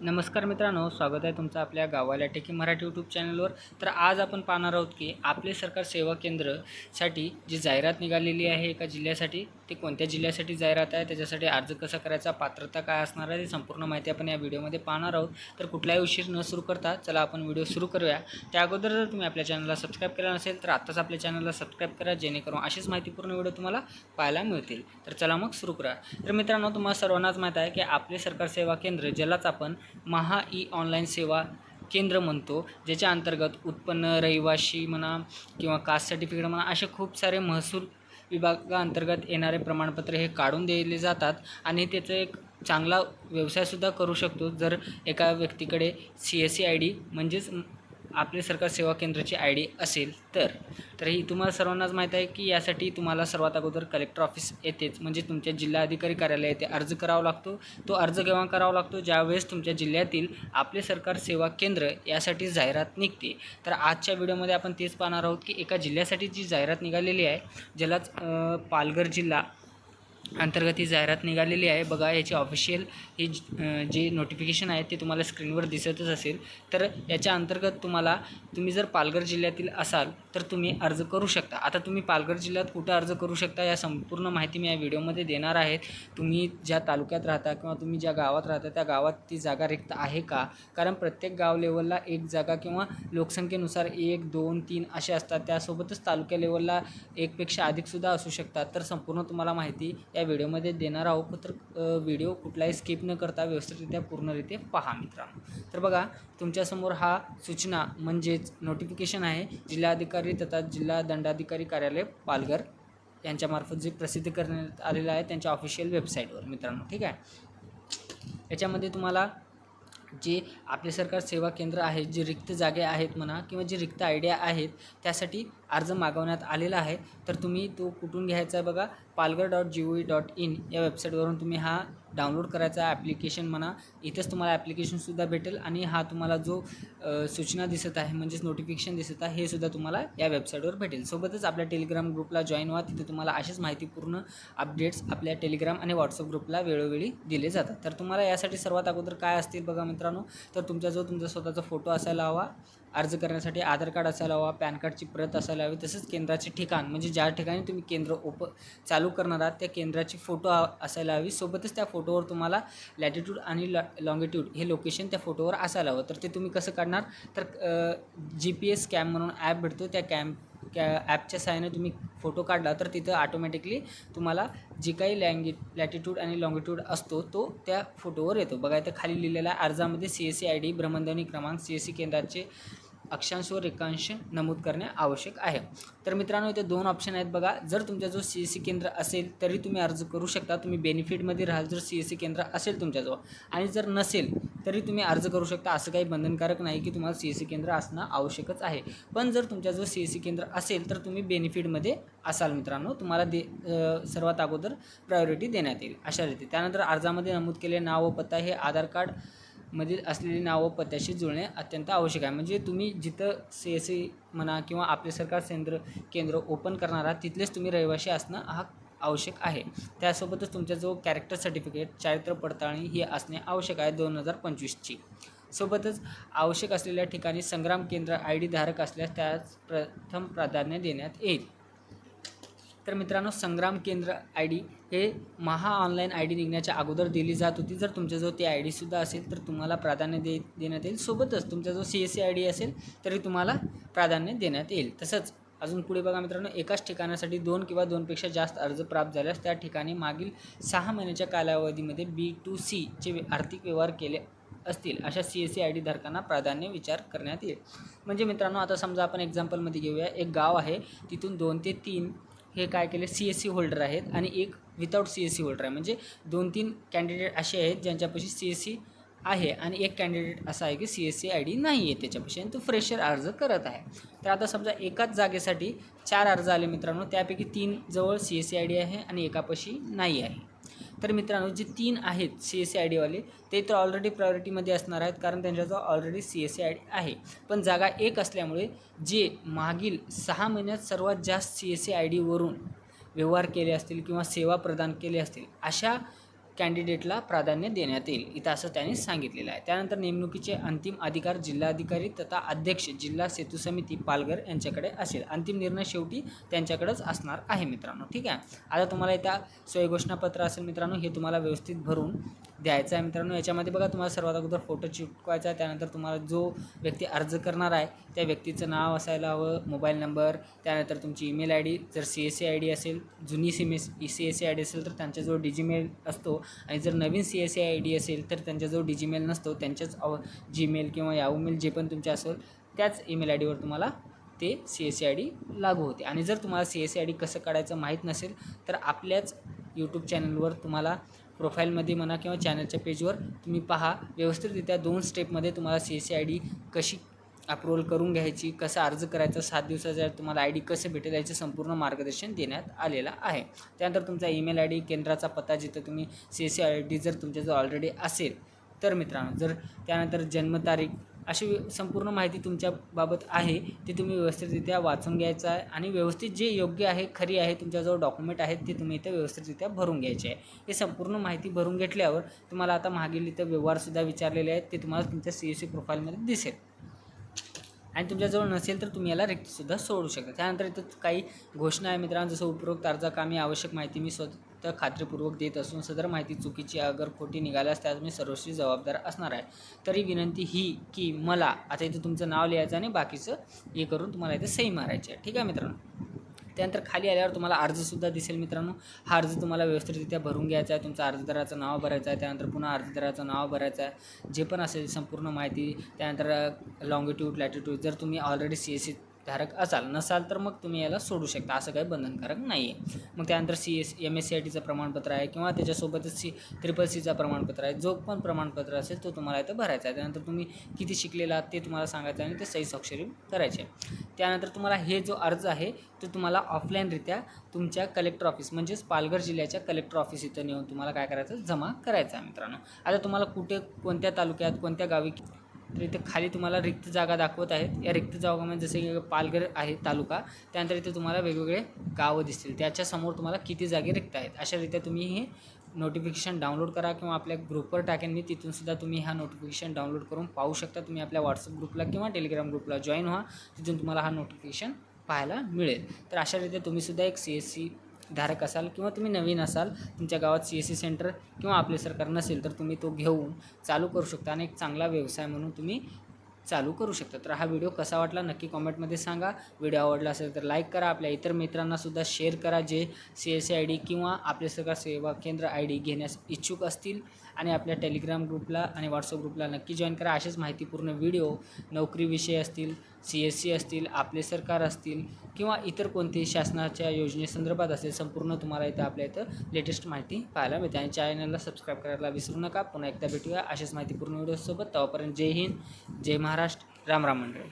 नमस्कार मित्रांनो स्वागत आहे तुमचं आपल्या गावाला टेकी मराठी यूट्यूब चॅनलवर तर आज आपण पाहणार आहोत की आपले सरकार सेवा केंद्रसाठी जी जाहिरात निघालेली आहे एका जिल्ह्यासाठी ते कोणत्या जिल्ह्यासाठी जाहिरात आहे त्याच्यासाठी अर्ज कसा करायचा पात्रता काय असणार आहे ती संपूर्ण माहिती आपण या व्हिडिओमध्ये पाहणार आहोत. तर कुठलाही उशीर न सुरू करता चला आपण व्हिडिओ सुरू करूया. त्या अगोदर जर तुम्ही आपल्या चॅनलला सबस्क्राईब केला नसेल तर आत्ताच आपल्या चॅनलला सबस्क्राईब करा जेणेकरून अशीच माहितीपूर्ण व्हिडिओ तुम्हाला पाहायला मिळतील. तर चला मग सुरू करा तर मित्रांनो तुम्हाला सर्वांनाच माहीत आहे की आपले सरकार सेवा केंद्र ज्यालाच आपण महा ई ऑनलाईन सेवा केंद्र म्हणतो ज्याच्या अंतर्गत उत्पन्न रहिवाशी म्हणा किंवा कास्ट सर्टिफिकेट म्हणा असे खूप सारे महसूल विभागाअंतर्गत येणारे प्रमाणपत्र हे काढून दिले जातात आणि त्याचं एक चांगला व्यवसायसुद्धा करू शकतो. जर एका व्यक्तीकडे C S C I D म्हणजेच आपले सरकार सेवा केंद्राची आय डी असेल तर तर ही तुम्हाला सर्वांनाच माहीत आहे की यासाठी तुम्हाला सर्वात अगोदर कलेक्टर ऑफिस येतेच. म्हणजे तुमच्या जिल्हा अधिकारी कार्यालय येथे अर्ज करावा लागतो. तो अर्ज केव्हा करावा लागतो? ज्यावेळेस तुमच्या जिल्ह्यातील आपले सरकार सेवा केंद्र यासाठी जाहिरात निघते. तर आजच्या व्हिडिओमध्ये आपण तेच पाहणार आहोत की एका जिल्ह्यासाठी जी जाहिरात निघालेली आहे ज्यालाच पालघर जिल्हा अंतर्गत ही जाहिरात निघालेली आहे. बघा याची ऑफिशियल ही जे नोटिफिकेशन आहे ते तुम्हाला स्क्रीनवर दिसतच असेल. तर याच्या अंतर्गत तुम्हाला तुम्ही जर पालघर जिल्ह्यातील असाल तर तुम्ही अर्ज करू शकता. आता तुम्ही पालघर जिल्ह्यात कुठं अर्ज करू शकता या संपूर्ण माहिती मी या व्हिडिओमध्ये देणार आहे. तुम्ही ज्या तालुक्यात राहता किंवा तुम्ही ज्या गावात राहता त्या गावात ती जागा रिक्त आहे का? कारण प्रत्येक गाव लेवलला एक जागा किंवा लोकसंख्येनुसार एक दोन तीन असे असतात. त्यासोबतच तालुक्या लेवलला एकपेक्षा अधिकसुद्धा असू शकतात. तर संपूर्ण तुम्हाला माहिती या व्हिडिओमध्ये देणार आहोत तर व्हिडिओ कुठलाही स्किप न करता व्यवस्थितरित्या पूर्णरित्या पहा मित्रांनो. तर बघा तुमच्यासमोर हा सूचना म्हणजेच नोटिफिकेशन आहे. जिल्हाधिकारी तथा जिल्हा दंडाधिकारी कार्यालय पालघर यांच्यामार्फत जे प्रसिद्ध करण्यात आलेलं आहे त्यांच्या ऑफिशियल वेबसाईटवर मित्रांनो ठीक आहे? याच्यामध्ये तुम्हाला जे आपले सरकार सेवा केंद्र आहेत जे रिक्त जागे आहेत म्हणा किंवा जे रिक्त आयडिया आहेत त्यासाठी अर्ज मागवण्यात आलेला आहे. तर तुम्ही तो कुठून घ्यायचा आहे बघा? Palghar dot G O V dot in या वेबसाईटवरून तुम्ही हा डाउनलोड करायचा ॲप्लिकेशन म्हणा इथंच तुम्हाला ॲप्लिकेशनसुद्धा भेटेल आणि हा तुम्हाला जो सूचना दिसत आहे म्हणजेच नोटिफिकेशन दिसत आहे हे सुद्धा तुम्हाला या वेबसाईटवर भेटेल. सोबतच आपल्या टेलिग्राम ग्रुपला जॉईन व्हा तिथे तुम्हाला अशीच माहितीपूर्ण अपडेट्स आपल्या टेलिग्राम आणि व्हॉट्सअप ग्रुपला वेळोवेळी दिले जातात. तर तुम्हाला यासाठी सर्वात अगोदर काय असतील बघा मित्रांनो तर तुमचा जो तुमचा स्वतःचा फोटो असायला हवा अर्ज करण्यासाठी आधार कार्ड असायला हवा पॅन कार्डची प्रत असायला हवी तसंच केंद्राचे ठिकाण. म्हणजे ज्या ठिकाणी तुम्ही केंद्र ओप चालू करणार आहात त्या केंद्राची फोटो असायला हवी. सोबतच त्या फोटोवर तुम्हाला लॅटिट्यूड आणि लॉ लॉंगिट्यूड हे लोकेशन त्या फोटोवर असायला हवं. तर ते तुम्ही कसं काढणार? तर जी पी एस कॅम्प म्हणून ॲप भेटतो. त्या कॅम्प कॅ ॲपच्या सहाय्याने तुम्ही फोटो काढला तर तिथं ऑटोमॅटिकली तुम्हाला जी काही लँगे लॅटिट्यूड आणि लॉंगिट्यूड असतो तो त्या फोटोवर येतो. बघा इथं खाली लिहिलेला अर्जामध्ये C S C I D भ्रमणध्वनी क्रमांक सी एस सी केंद्राचे अक्षांश व रेखांश नमूद करणे आवश्यक आहे. तर मित्रांनो इथे दोन ऑप्शन आहेत बघा. जर तुमचा जो सी एस सी केंद्र असेल तरी तुम्ही अर्ज करू शकता. तुम्ही बेनिफिटमध्ये राहाल जर सी एस सी केंद्र असेल तुमच्याजवळ. आणि जर नसेल तरी तुम्ही अर्ज करू शकता. असं काही बंधनकारक नाही की तुम्हाला सी एस सी केंद्र असणं आवश्यकच आहे. पण जर तुमच्याजवळ सी एस सी केंद्र असेल तर तुम्ही बेनिफिटमध्ये असाल मित्रांनो. तुम्हाला दे सर्वात अगोदर प्रायोरिटी देण्यात येईल. अशा रीती. त्यानंतर अर्जामध्ये नमूद केले नाव व पत्ता हे आधार कार्ड मधील असलेली नावं पत्त्याशी जुळणे अत्यंत आवश्यक आहे. म्हणजे तुम्ही जिथं सी एस सी म्हणा किंवा आपले सरकार सेंद्र केंद्र ओपन करणार आहात तिथलेच तुम्ही रहिवासी असणं हा आवश्यक आहे. त्यासोबतच तुमचा जो कॅरेक्टर सर्टिफिकेट चारित्र्य पडताळणी ही असणे आवश्यक आहे दोन हजार पंचवीसची. सोबतच आवश्यक असलेल्या ठिकाणी संग्राम केंद्र आय डी धारक असल्यास त्यास प्रथम प्राधान्य देण्यात येईल. तर मित्रांनो संग्राम केंद्र आय डी हे महा ऑनलाईन आय डी निघण्याच्या अगोदर दिली जात होती. जर तुमच्याजवळ ती आय डीसुद्धा असेल तर तुम्हाला प्राधान्य दे देण्यात येईल. सोबतच तुमच्याजवळ C S C I D असेल तरी तुम्हाला प्राधान्य देण्यात येईल. तसंच अजून पुढे बघा मित्रांनो एकाच ठिकाणासाठी दोन किंवा दोनपेक्षा जास्त अर्ज प्राप्त झाल्यास त्या ठिकाणी मागील सहा महिन्याच्या कालावधीमध्ये बी टू सीचे आर्थिक व्यवहार केले असतील. अशा C S C I D धारकांना प्राधान्य विचार करण्यात येईल. म्हणजे मित्रांनो आता समजा आपण एक्झाम्पलमध्ये घेऊया. एक गाव आहे तिथून दोन ते तीन हे काय केले? सी एस सी होल्डर आहेत आणि एक without C S C holder आहे. म्हणजे दोन तीन कॅन्डिडेट असे आहेत ज्यांच्यापाशी सी एस सी आहे आणि एक कॅन्डिडेट असा आहे की C S C I D नाही आहे त्याच्यापाशी आणि तो फ्रेशर अर्ज करत आहे. तर आता समजा एकाच जागेसाठी चार अर्ज आले मित्रांनो त्यापैकी तीन जवळ C S C I D आहे आणि एकापाशी नाही आहे. तर मित्रांनो जे तीन आहेत सी एस सी आय डीवाले ते तर ऑलरेडी प्रायोरिटीमध्ये असणार आहेत कारण त्यांच्याजवळ already C S C I D आहे. पण जागा एक असल्यामुळे जे मागील सहा महिन्यात सर्वात जास्त सी एस सी आय डीवरून व्यवहार केले असतील किंवा सेवा प्रदान केले असतील अशा कॅन्डिडेटला प्राधान्य देण्यात येईल. इथं असं त्यांनी सांगितलेलं आहे. त्यानंतर नेमणुकीचे अंतिम अधिकार जिल्हाधिकारी तथा अध्यक्ष जिल्हा सेतू समिती पालघर यांच्याकडे असेल. अंतिम निर्णय शेवटी त्यांच्याकडेच असणार आहे मित्रांनो. ठीक आहे? आता तुम्हाला इथं स्वयंघोषणापत्र असेल मित्रांनो हे तुम्हाला व्यवस्थित भरून द्यायचा आहे. मित्रांनो याच्यामध्ये बघा तुम्हाला सर्वात अगोदर फोटो चिपकवायचा आहे. त्यानंतर तुम्हाला जो व्यक्ती अर्ज करणार आहे त्या व्यक्तीचं नाव असायला हवं मोबाईल नंबर त्यानंतर तुमची ईमेल आय डी जर C S C I D असेल जुनी C S C S C I D असेल तर त्यांच्याजवळ डिजीमेल असतो. आणि जर नवीन C S C I D असेल तर त्यांच्याजवळ डिजीमेल नसतो. त्यांच्याच अव जीमेल किंवा याऊमेल जे पण तुमचे असेल त्याच ईमेल आय डीवर तुम्हाला ते C S C I D लागू होते. आणि जर तुम्हाला C S C I D कसं काढायचं माहीत नसेल तर आपल्याच यूट्यूब चॅनलवर तुम्हाला प्रोफाईलमध्ये म्हणा किंवा चॅनलच्या पेजवर तुम्ही पहा. व्यवस्थितरित्या दोन स्टेपमध्ये तुम्हाला C S C I D कशी अप्रूव्हल करून घ्यायची कसा अर्ज करायचा सात दिवसाच्या तुम्हाला आय डी कसं भेटेल याचे संपूर्ण मार्गदर्शन देण्यात आलेलं आहे. त्यानंतर तुमचा ईमेल आय डी केंद्राचा पत्ता जिथं तुम्ही C S C I D जर तुमच्याजवळ ऑलरेडी असेल. तर मित्रांनो जर त्यानंतर जन्मतारीख अशी संपूर्ण माहिती तुमच्याबाबत आहे ती तुम्ही व्यवस्थितरित्या वाचून घ्यायचं आहे आणि व्यवस्थित जे योग्य आहे खरी आहे तुमच्याजवळ डॉक्युमेंट आहेत ते तुम्ही इथं व्यवस्थितरित्या भरून घ्यायचे आहे. हे संपूर्ण माहिती भरून घेतल्यावर तुम्हाला आता मागील इथं व्यवहारसुद्धा विचारलेले आहेत ते तुम्हाला तुमच्या सी एस सी प्रोफाईलमध्ये दिसेल. आणि तुमच्याजवळ नसेल तर तुम्ही याला रिक्तसुद्धा सोडू शकता. त्यानंतर इथं काही घोषणा आहे मित्रांनो जसं उपरोक्त अर्जाकामी आवश्यक माहिती मी स्वतः खात्रीपूर्वक देत असून सदर माहिती चुकीची अगर खोटी निघाल्यास त्यास मी सर्वस्वी जबाबदार असणार आहे. तरी विनंती ही की मला आता इथं तुमचं नाव लिहायचं आणि बाकीचं हे करून तुम्हाला इथं सही मारायची आहे. ठीक आहे मित्रांनो? त्यानंतर खाली आल्यावर तुम्हाला अर्जसुद्धा दिसेल मित्रांनो. हा अर्ज तुम्हाला व्यवस्थितरित्या भरून घ्यायचा आहे. तुमचा अर्जदाराचं नाव भरायचं आहे. त्यानंतर पुन्हा अर्जदाराचं नाव भरायचं आहे. जे पण असेल संपूर्ण माहिती त्यानंतर लॉंगिट्यूड लॅटिट्यूड जर तुम्ही ऑलरेडी सी एस सी धारक असाल नसाल तर मग तुम्ही याला सोडू शकता असं काही बंधनकारक नाही आहे मग त्यानंतर C S M S C I टीचं प्रमाणपत्र आहे किंवा त्याच्यासोबतच सी ट्रिपल सीचा प्रमाणपत्र आहे. जो पण प्रमाणपत्र असेल तो तुम्हाला इथं भरायचा आहे. त्यानंतर तुम्ही किती शिकलेला आहात ते तुम्हाला सांगायचं आहे आणि ते सही स्वाक्षरी करायचे त्यानंतर तुम्हाला हे जो अर्ज आहे तो तुम्हाला ऑफलाईनरित्या तुमच्या कलेक्टर ऑफिस म्हणजेच पालघर जिल्ह्याच्या कलेक्टर ऑफिस इथं नेऊन तुम्हाला काय करायचं जमा करायचं आहे मित्रांनो. आता तुम्हाला कुठे कोणत्या तालुक्यात कोणत्या गावी तर इथे खाली तुम्हाला रिक्त जागा दाखवत आहेत. या रिक्त जागामध्ये जसे की पालघर आहे तालुका त्यानंतर इथे तुम्हाला वेगवेगळे गावं दिसतील. त्याच्यासमोर तुम्हाला किती जागे रिक्त आहेत. अशा रीत्या तुम्ही हे नोटिफिकेशन डाउनलोड करा किंवा आपल्या ग्रुपवर टाकेन. मी तिथूनसुद्धा तुम्ही हा नोटिफिकेशन डाउनलोड करून पाहू शकता. तुम्ही आपल्या व्हॉट्सअप ग्रुपला किंवा टेलिग्राम ग्रुपला जॉईन व्हा. तिथून तुम्हाला हा नोटिफिकेशन पाहायला मिळेल. तर अशा रीत्या तुम्हीसुद्धा एक सी एस सी धारक असाल किंवा तुम्ही नवीन असाल तुमच्या गावात सी एस सी सेंटर किंवा आपले सरकार नसेल तर तुम्ही तो घेऊन चालू करू शकता आणि एक चांगला व्यवसाय म्हणून तुम्ही चालू करू शकता. तर हा व्हिडिओ कसा वाटला नक्की कॉमेंटमध्ये सांगा. व्हिडिओ आवडला असेल तर लाईक करा. आपल्या इतर मित्रांनासुद्धा शेअर करा जे C S C I D किंवा आपले सरकार सेवा केंद्र आय डी घेण्यास इच्छुक असतील. आणि आपल्या टेलिग्राम ग्रुपला आणि व्हॉट्सअप ग्रुपला नक्की जॉईन करा. असेच माहितीपूर्ण व्हिडिओ नोकरीविषयी असतील सी एस सी असतील आपले सरकार असतील किंवा इतर कोणतेही शासनाच्या योजनेसंदर्भात असेल संपूर्ण तुम्हाला इथं आपल्या इथं लेटेस्ट माहिती पाहायला मिळते. आणि चॅनलला सबस्क्राईब करायला विसरू नका. पुन्हा एकदा भेटूया अशाच माहितीपूर्ण व्हिडिओसोबत तेव्हापर्यंत जय हिंद जय महाराष्ट्र. राम राम मंडळी.